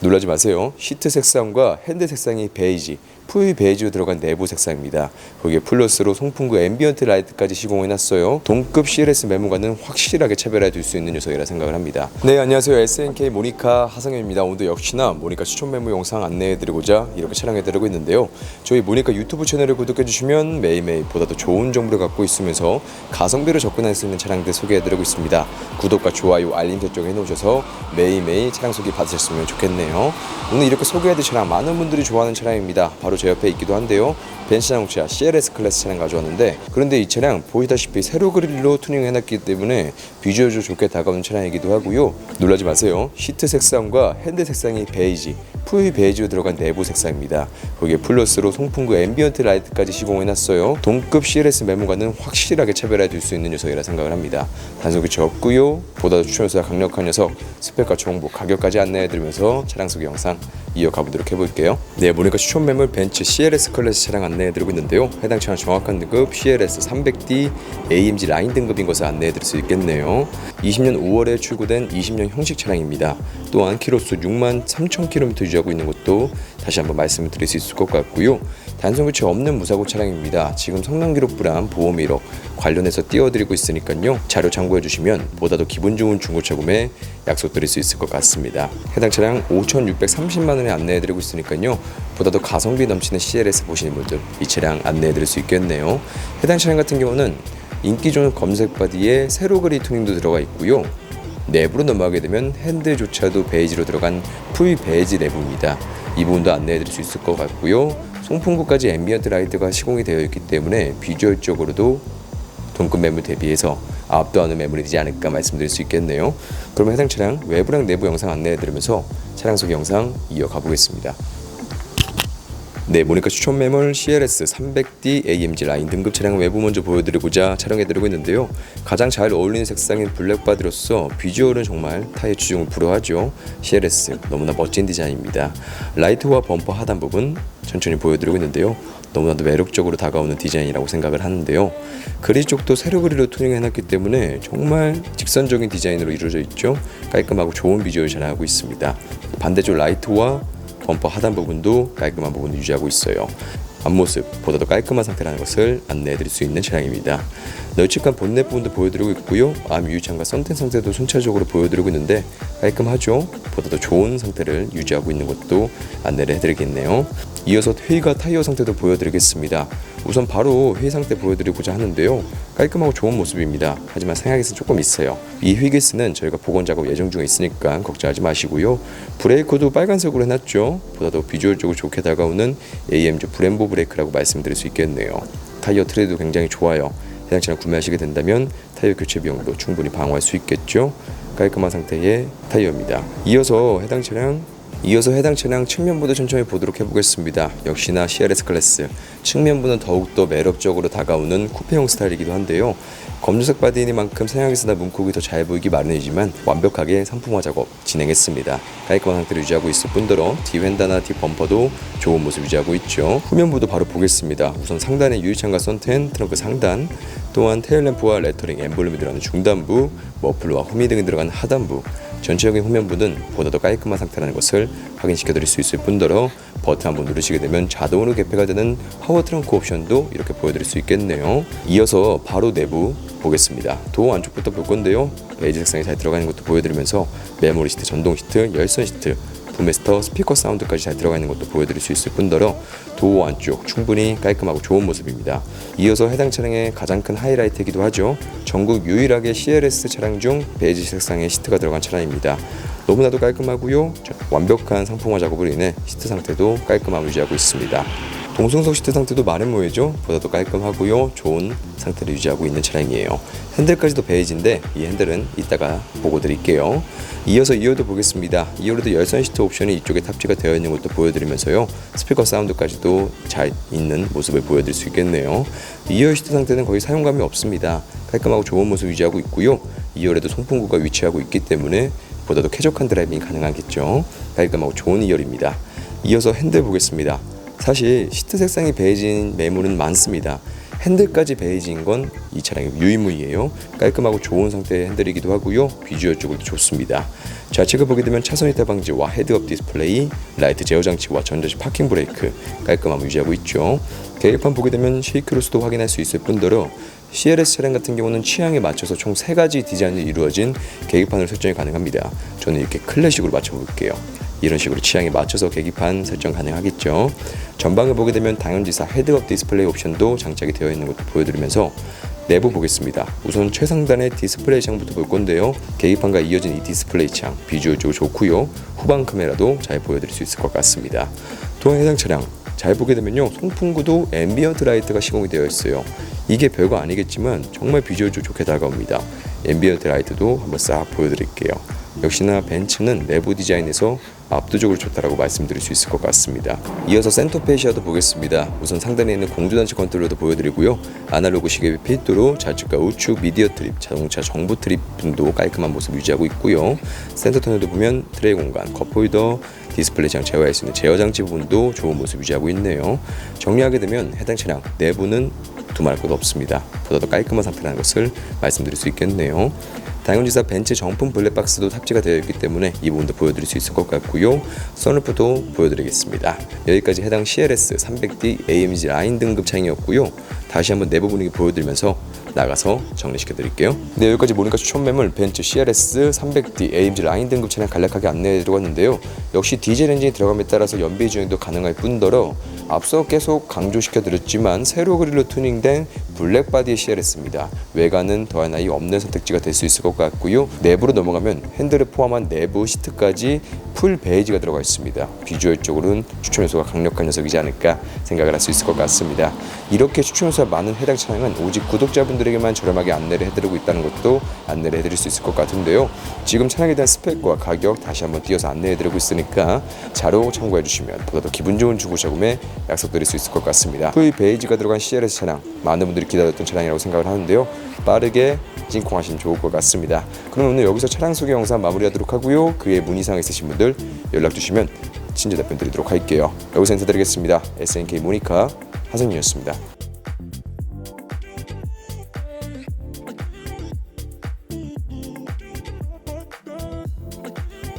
놀라지 마세요. 시트 색상과 핸드 색상이 베이지, 푸이 베이지로 들어간 내부 색상입니다. 거기에 플러스로 송풍구 앰비언트 라이트까지 시공해놨어요. 동급 CLS 메모과는 확실하게 차별해 둘수 있는 녀석이라 생각을 합니다. 네, 안녕하세요. SNK 모니카 하성현입니다. 오늘도 역시나 모니카 추천 메모 영상 안내해드리고자 이렇게 촬영해드리고 있는데요. 저희 모니카 유튜브 채널을 구독해주시면 매일매일 보다 더 좋은 정보를 갖고 있으면서 가성비로 접근할 수 있는 차량들 소개해드리고 있습니다. 구독과 좋아요, 알림 설정 해놓으셔서 매일매일 차량 소개 받으셨으면 좋겠네요. 오늘 이렇게 소개해드릴 차량 많은 분들이 좋아하는 차량입니다. 바로 제 옆에 있기도 한데요. 벤츠 자동차 CLS 클래스 차량 가져왔는데 그런데 이 차량 보시다시피 세로 그릴로 투닝해놨기 때문에 비주얼도 좋게 다가오는 차량이기도 하고요. 놀라지 마세요. 시트 색상과 핸드 색상이 베이지, 푸이 베이지로 들어간 내부 색상입니다. 거기에 플러스로 송풍구 앰비언트 라이트까지 시공해놨어요. 동급 CLS 메모과는 확실하게 차별해 둘수 있는 녀석이라 생각을 합니다. 단속이 적고요. 보다 추천수가 강력한 녀석, 스펙과 정보, 가격까지 안내해드리면서 차량 소개 영상 이어가 보도록 해볼게요. 네, 보니까 추천 매물 벤츠 CLS 클래스 차량 안내해드리고 있는데요. 해당 차량 정확한 등급 CLS 300D AMG 라인 등급인 것을 안내해드릴 수 있겠네요. 20년 5월에 출고된 20년 형식 차량입니다. 또한 키로수 6만 3천 킬로미터 유지하고 있는 것도 다시 한번 말씀을 드릴 수 있을 것 같고요. 단순 교체 없는 무사고 차량입니다. 지금 성능 기록부랑 보험 1억 관련해서 띄워드리고 있으니까요. 자료 참고해 주시면 보다 더 기분 좋은 중고차 구매 약속드릴 수 있을 것 같습니다. 해당 차량 5,630만 원에 안내해 드리고 있으니까요. 보다 더 가성비 넘치는 CLS 보시는 분들 이 차량 안내해 드릴 수 있겠네요. 해당 차량 같은 경우는 인기 좋은 검색 바디에 세로 그리 투닝도 들어가 있고요. 내부로 넘어가게 되면 핸들조차도 베이지로 들어간 풀 베이지 내부입니다. 이 부분도 안내해드릴 수 있을 것 같고요. 송풍구까지 앰비언트 라이트가 시공이 되어 있기 때문에 비주얼적으로도 동급 매물 대비해서 압도하는 매물이 되지 않을까 말씀드릴 수 있겠네요. 그러면 해당 차량 외부랑 내부 영상 안내해드리면서 차량 소개 영상 이어가 보겠습니다. 네, 모니카 추천 매물 CLS 300D AMG 라인 등급 차량 외부 먼저 보여드리고자 촬영해드리고 있는데요. 가장 잘 어울리는 색상인 블랙바디로서 비주얼은 정말 타의 주종을 불허하죠. CLS 너무나 멋진 디자인입니다. 라이트와 범퍼 하단 부분 천천히 보여드리고 있는데요. 너무나도 매력적으로 다가오는 디자인이라고 생각을 하는데요. 그릴 쪽도 세로 그리로 투닝해놨기 때문에 정말 직선적인 디자인으로 이루어져 있죠. 깔끔하고 좋은 비주얼을 자랑하고 있습니다. 반대쪽 라이트와 범퍼 하단 부분도 깔끔한 부분을 유지하고 있어요. 앞모습 보다 더 깔끔한 상태라는 것을 안내해드릴 수 있는 차량입니다. 널찍한 본넷 부분도 보여드리고 있고요. 암 유리창과 썬텐 상태도 순차적으로 보여드리고 있는데 깔끔하죠. 보다 더 좋은 상태를 유지하고 있는 것도 안내를 해드리겠네요. 이어서 휠과 타이어 상태도 보여드리겠습니다. 우선 바로 휠 상태 보여드리고자 하는데요. 깔끔하고 좋은 모습입니다. 하지만 생각에서 조금 있어요. 이 휠기스는 저희가 복원 작업 예정 중에 있으니까 걱정하지 마시고요. 브레이크도 빨간색으로 해놨죠. 보다 더 비주얼적으로 좋게 다가오는 AMG 브렘보 브레이크라고 말씀드릴 수 있겠네요. 타이어 트레도 굉장히 좋아요. 해당 차량 구매하시게 된다면 타이어 교체 비용도 충분히 방어할 수 있겠죠. 깔끔한 상태의 타이어입니다. 이어서 해당 차량 이어서 해당 차량 측면부도 천천히 보도록 해보겠습니다. 역시나 CRS 클래스 측면부는 더욱더 매력적으로 다가오는 쿠페형 스타일이기도 한데요. 검정색 바디니만큼 사양에서나 문콕이 더 잘 보이기 마련이지만 완벽하게 상품화 작업 진행했습니다. 깔끔한 상태를 유지하고 있을 뿐더러 뒤휀다나 뒤범퍼도 좋은 모습 유지하고 있죠. 후면부도 바로 보겠습니다. 우선 상단에 유리창과 선텐, 트렁크 상단, 또한 테일램프와 레터링, 엠블럼이 들어가는 중단부, 머플러와 후미 등이 들어가는 하단부, 전체적인 후면부는 보다 더 깔끔한 상태라는 것을 확인시켜 드릴 수 있을 뿐더러 버튼 한번 누르시게 되면 자동으로 개폐가 되는 파워 트렁크 옵션도 이렇게 보여드릴 수 있겠네요. 이어서 바로 내부 보겠습니다. 도어 안쪽부터 볼 건데요. 베이지 색상이 잘 들어가 있는 것도 보여드리면서 메모리 시트, 전동 시트, 열선 시트, 붐메스터, 스피커 사운드까지 잘 들어가 있는 것도 보여드릴 수 있을 뿐더러 도어 안쪽 충분히 깔끔하고 좋은 모습입니다. 이어서 해당 차량의 가장 큰 하이라이트이기도 하죠. 전국 유일하게 CLS 차량 중 베이지 색상의 시트가 들어간 차량입니다. 너무나도 깔끔하고요. 완벽한 상품화 작업으로 인해 시트 상태도 깔끔함을 유지하고 있습니다. 동승석 시트 상태도 마련모이죠. 보다도 깔끔하고요. 좋은 상태를 유지하고 있는 차량이에요. 핸들까지도 베이지인데 이 핸들은 이따가 보고 드릴게요. 이어서 2호도 보겠습니다. 2호도 열선 시트 옵션이 이쪽에 탑재가 되어 있는 것도 보여드리면서요. 스피커 사운드까지도 잘 있는 모습을 보여드릴 수 있겠네요. 2호 시트 상태는 거의 사용감이 없습니다. 깔끔하고 좋은 모습 유지하고 있고요. 2열에도 송풍구가 위치하고 있기 때문에 보다도 쾌적한 드라이빙이 가능하겠죠. 깔끔하고 좋은 2열입니다. 이어서 핸들 보겠습니다. 사실 시트 색상이 베이지인 매물은 많습니다. 핸들까지 베이지인 건 이 차량의 유일무이에요. 깔끔하고 좋은 상태의 핸들이기도 하고요. 비주얼 쪽으로도 좋습니다. 좌측을 보게 되면 차선 이탈 방지와 헤드업 디스플레이, 라이트 제어 장치와 전자식 파킹 브레이크 깔끔함을 유지하고 있죠. 계기판 보게 되면 쉐이크로스도 확인할 수 있을 뿐더러 CLS 차량 같은 경우는 취향에 맞춰서 총세 가지 디자인이 이루어진 계기판을 설정이 가능합니다. 저는 이렇게 클래식으로 맞춰볼게요. 이런 식으로 취향에 맞춰서 계기판 설정 가능하겠죠. 전방을 보게 되면 당연지사 헤드업 디스플레이 옵션도 장착이 되어 있는 것도 보여드리면서 내부 보겠습니다. 우선 최상단의 디스플레이 창부터 볼 건데요. 계기판과 이어진 이 디스플레이 창 비주얼적으로 좋고요. 후방 카메라도 잘 보여드릴 수 있을 것 같습니다. 또한 해당 차량 잘 보게 되면요 송풍구도 앰비언트 라이트가 시공이 되어 있어요 이게 별거 아니겠지만 정말 비주얼적으로 좋게 다가옵니다 앰비언트 라이트도 한번 싹 보여드릴게요 역시나 벤츠는 내부 디자인에서 압도적으로 좋다라고 말씀드릴 수 있을 것 같습니다 이어서 센터페시아도 보겠습니다 우선 상단에 있는 공조단체 컨트롤러도 보여드리고요 아날로그 시계의 필두로 좌측과 우측 미디어 트립 자동차 정보 트립 등도 깔끔한 모습 유지하고 있고요 센터 터널도 보면 트레이 공간 컵홀더 디스플레이 장 제어할 수 있는 제어 장치 부분도 좋은 모습 유지하고 있네요. 정리하게 되면 해당 차량 내부는 두말할 것 없습니다. 보다 더 깔끔한 상태라는 것을 말씀드릴 수 있겠네요. 당연지사 벤츠 정품 블랙박스도 탑재가 되어 있기 때문에 이 부분도 보여드릴 수 있을 것 같고요. 선루프도 보여드리겠습니다. 여기까지 해당 CLS 300D AMG 라인 등급 차량이었고요. 다시 한번 내부 분위기 보여드리면서 나가서 정리시켜 드릴게요. 네, 여기까지 모니카 추천 매물 벤츠 CLS 300D AMG 라인 등급 차량 간략하게 안내해 드렸는데요. 역시 디젤 엔진이 들어감에 따라서 연비 주행도 가능할 뿐더러 앞서 계속 강조시켜 드렸지만 세로 그릴로 튜닝된 블랙 바디의 CLS입니다. 외관은 더한 나위 없는 선택지가 될 수 있을 것 같고요. 내부로 넘어가면 핸들을 포함한 내부 시트까지 풀 베이지가 들어가 있습니다. 비주얼적으로는 추천 요소가 강력한 녀석이지 않을까 생각을 할 수 있을 것 같습니다. 이렇게 추천 요소가 많은 해당 차량은 오직 구독자분들에게만 저렴하게 안내를 해드리고 있다는 것도 안내를 해드릴 수 있을 것 같은데요. 지금 차량에 대한 스펙과 가격 다시 한번 띄어서 안내해드리고 있으니까 자료 참고해 주시면 보다 더 기분 좋은 주부 자금에 약속드릴 수 있을 것 같습니다. 풀 베이지가 들어간 CLS 차량 많은 분들이 기다렸던 차량이라고 생각을 하는데요. 빠르게 진콩하시면 좋을 것 같습니다. 그럼 오늘 여기서 차량 소개 영상 마무리하도록 하고요. 그에 문의사항 있으신 분들 연락 주시면 친절 답변 드리도록 할게요. 여기서 인사드리겠습니다. SNK 모니카 하성이었습니다.